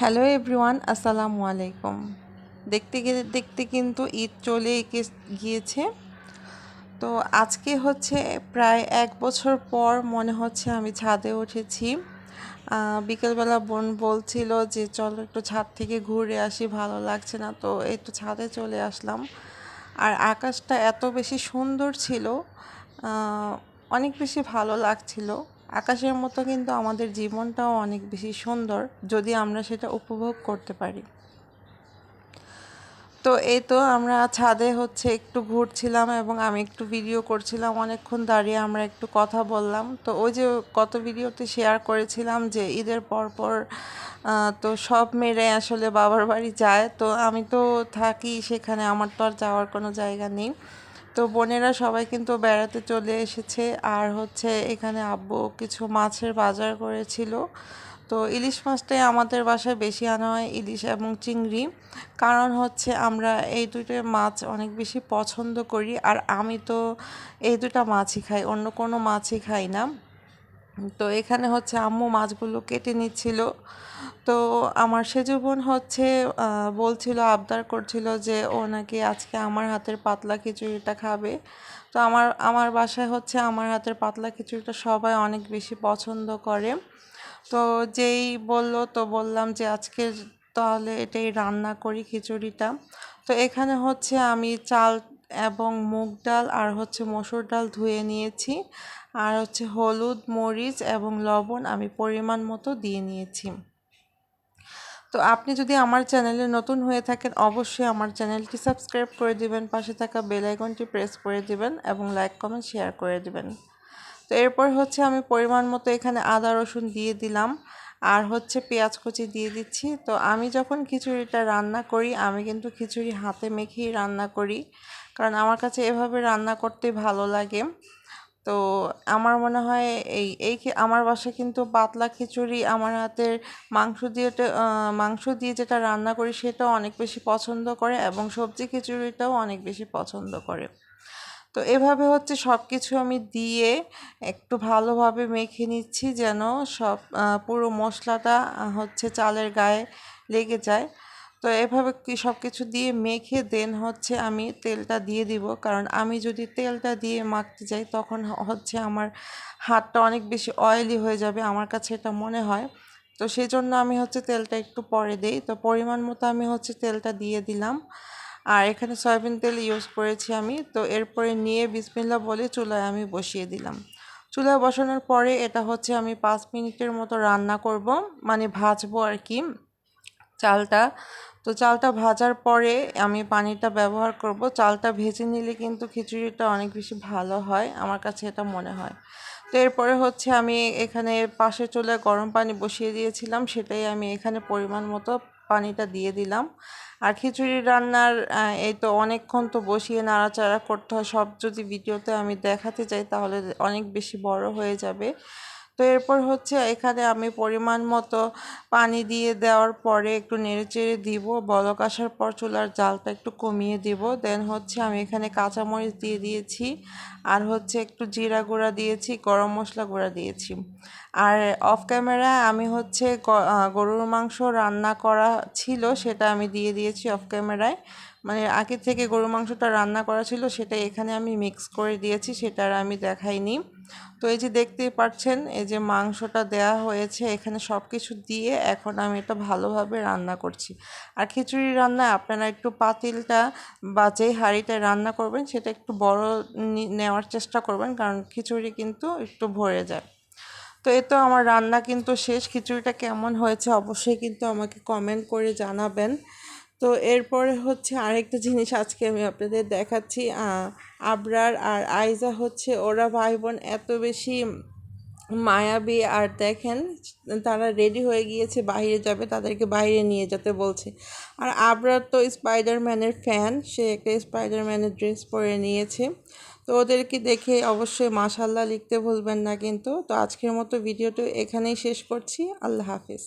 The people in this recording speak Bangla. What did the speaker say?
হ্যালো এভরিওয়ান, আসসালামু আলাইকুম। দেখতে গে- দেখতে কিন্তু ঈদ চলে গিয়েছে। তো আজকে হচ্ছে প্রায় এক বছর পর মনে হচ্ছে আমি ছাদে উঠেছি। বিকেলবেলা বোন বলছিল যে, চলো একটু ছাদ থেকে ঘুরে আসি, ভালো লাগছে না। তো একটু ছাদে চলে আসলাম। আর আকাশটা এত বেশি সুন্দর ছিল অনেক বেশি ভালো লাগছিল। আকাশের মতো কিন্তু আমাদের জীবনটাও অনেক বেশি সুন্দর যদি আমরা সেটা উপভোগ করতে পারি। তো এই তো আমরা ছাদে হচ্ছে একটু ঘুরছিলাম এবং আমি একটু ভিডিও করছিলাম, অনেকক্ষণ দাঁড়িয়ে আমরা একটু কথা বললাম। তো ওই যে কত ভিডিওতে শেয়ার করেছিলাম যে ঈদের পর পর তো সব মেয়েরাই আসলে বাবার বাড়ি যায়। তো আমি তো থাকি সেখানে, আমার তো আর যাওয়ার কোনো জায়গা নেই। তো বোনেরা সবাই কিন্তু বেড়াতে চলে এসেছে। আর হচ্ছে এখানে আব্বু কিছু মাছের বাজার করেছিল। তো ইলিশ মাছটাই আমাদের বাসায় বেশি আনা হয়, ইলিশ এবং চিংড়ি। কারণ হচ্ছে আমরা এই দুটো মাছ অনেক বেশি পছন্দ করি। আর আমি তো এই দুটা মাছই খাই, অন্য কোনো মাছই খাই না। তো এখানে হচ্ছে আম্মু মাছগুলো কেটে নিচ্ছিল। তো আমার সেজু বোন হচ্ছে বলছিল, আবদার করছিল যে ও নাকি আজকে আমার হাতের পাতলা খিচুড়িটা খাবে। তো আমার আমার বাসায় হচ্ছে আমার হাতের পাতলা খিচুড়িটা সবাই অনেক বেশি পছন্দ করে। তো যেই বলল, তো বললাম যে আজকে তাহলে এটাই রান্না করি খিচুড়িটা। তো এখানে হচ্ছে আমি চাল এবং মুগ ডাল আর হচ্ছে মসুর ডাল ধুয়ে নিয়েছি। আর হচ্ছে হলুদ, মরিচ এবং লবণ আমি পরিমাণ মতো দিয়ে নিয়েছি। তো আপনি যদি আমার চ্যানেলে নতুন হয়ে থাকেন, অবশ্যই আমার চ্যানেলটি সাবস্ক্রাইব করে দিবেন, পাশে থাকা বেল আইকনটি প্রেস করে দিবেন এবং লাইক, কমেন্ট, শেয়ার করে দিবেন। তো এরপর হচ্ছে আমি পরিমাণ মতো এখানে আদা, রসুন দিয়ে দিলাম আর হচ্ছে পেঁয়াজ কুচি দিয়ে দিচ্ছি। তো আমি যখন খিচুড়িটা রান্না করি, আমি কিন্তু খিচুড়ি হাতে মেখেই রান্না করি। কারণ আমার কাছে এভাবে রান্না করতে ভালো লাগে। তো আমার মনে হয় এই এই আমার বাসায় কিন্তু পাতলা খিচুড়ি আমার হাতের মাংস দিয়ে মাংস দিয়ে যেটা রান্না করি সেটাও অনেক বেশি পছন্দ করে এবং সবজি খিচুড়িটাও অনেক বেশি পছন্দ করে। তো এভাবে হচ্ছে সব কিছু আমি দিয়ে একটু ভালোভাবে মেখে নিচ্ছি যেন সব পুরো মশলাটা হচ্ছে চালের গায়ে লেগে যায়। তো এভাবে কি সব কিছু দিয়ে মেখে দেন হচ্ছে আমি তেলটা দিয়ে দিব। কারণ আমি যদি তেলটা দিয়ে মাখতে যাই তখন হচ্ছে আমার হাতটা অনেক বেশি অয়েলি হয়ে যাবে আমার কাছে এটা মনে হয়। তো সেই জন্য আমি হচ্ছে তেলটা একটু পরে দেই। তো পরিমাণ মতো আমি হচ্ছে তেলটা দিয়ে দিলাম। আর এখানে সয়াবিন তেল ইউজ করেছি আমি। তো এরপরে নিয়ে বিসমিল্লা বলে চুলায় আমি বসিয়ে দিলাম। চুলায় বসানোর পরে এটা হচ্ছে আমি পাঁচ মিনিটের মতো রান্না করব। মানে ভাজবো আর কি। চালটা। তো চালটা ভাজার পরে আমি পানিটা ব্যবহার করব। চালটা ভেজে নিলে কিন্তু খিচুড়িটা অনেক বেশি ভালো হয়, আমার কাছে এটা মনে হয়। তো এরপরে হচ্ছে আমি এখানে পাশে চলে গরম পানি বসিয়ে দিয়েছিলাম, সেটাই আমি এখানে পরিমাণ মতো পানিটা দিয়ে দিলাম। আর খিচুড়ি রান্নার এই তো অনেকক্ষণ তো বসিয়ে নাড়াচাড়া করতে হয়। সব যদি ভিডিওতে আমি দেখাতে চাই তাহলে অনেক বেশি বড় হয়ে যাবে। তো এরপর হচ্ছে এখানে আমি পরিমাণ মতো পানি দিয়ে দেওয়ার পরে একটু নেড়েচেড়ে দিব, বলক আসার পর চুলার জালটা একটু কমিয়ে দিব। দেন হচ্ছে আমি এখানে কাঁচামরিচ দিয়ে দিয়েছি আর হচ্ছে একটু জিরা গুঁড়া দিয়েছি, গরম মশলা গুঁড়া দিয়েছি। আর অফ ক্যামেরা আমি হচ্ছে গরুর মাংস রান্না করা ছিল সেটা আমি দিয়ে দিয়েছি অফ ক্যামেরায় মানে আগে থেকে গরুর মাংসটা রান্না করা ছিল সেটা এখানে আমি মিক্স করে দিয়েছি, সেটা আর আমি দেখাইনি। তো এই যে দেখতেই পাচ্ছেন, এই যে মাংসটা দেয়া হয়েছে, এখানে সব কিছু দিয়ে এখন আমি এটা ভালোভাবে রান্না করছি। আর খিচুড়ি রান্নায় আপনারা একটু পাতিলটা বা যেই হাঁড়িটায় রান্না করবেন, সেটা একটু বড় নেওয়ার চেষ্টা করবেন, কারণ খিচুড়ি কিন্তু একটু ভরে যায়। তো এ তো আমার রান্না কিন্তু শেষ। খিচুড়িটা কেমন হয়েছে অবশ্যই কিন্তু আমাকে কমেন্ট করে জানাবেন। তো এরপরে হচ্ছে আরেকটা জিনিস আজকে আমি আপনাদের দেখাচ্ছি আবরার আর আইজা হচ্ছে ওরা ভাই বোন এত বেশি মায়াবী আর দেখেন তারা রেডি হয়ে গিয়েছে, বাইরে যাবে, তাদেরকে বাইরে নিয়ে যেতে বলছে। আর আবরার তো স্পাইডারম্যানের ফ্যান সে একটা স্পাইডারম্যানের ড্রেস পরে নিয়েছে। তো ওদেরকে দেখে অবশ্যই মাশাল্লাহ লিখতে ভুলবেন না কিন্তু। তো আজকের মতো ভিডিওটা এখানেই শেষ করছি, আল্লাহ হাফিজ।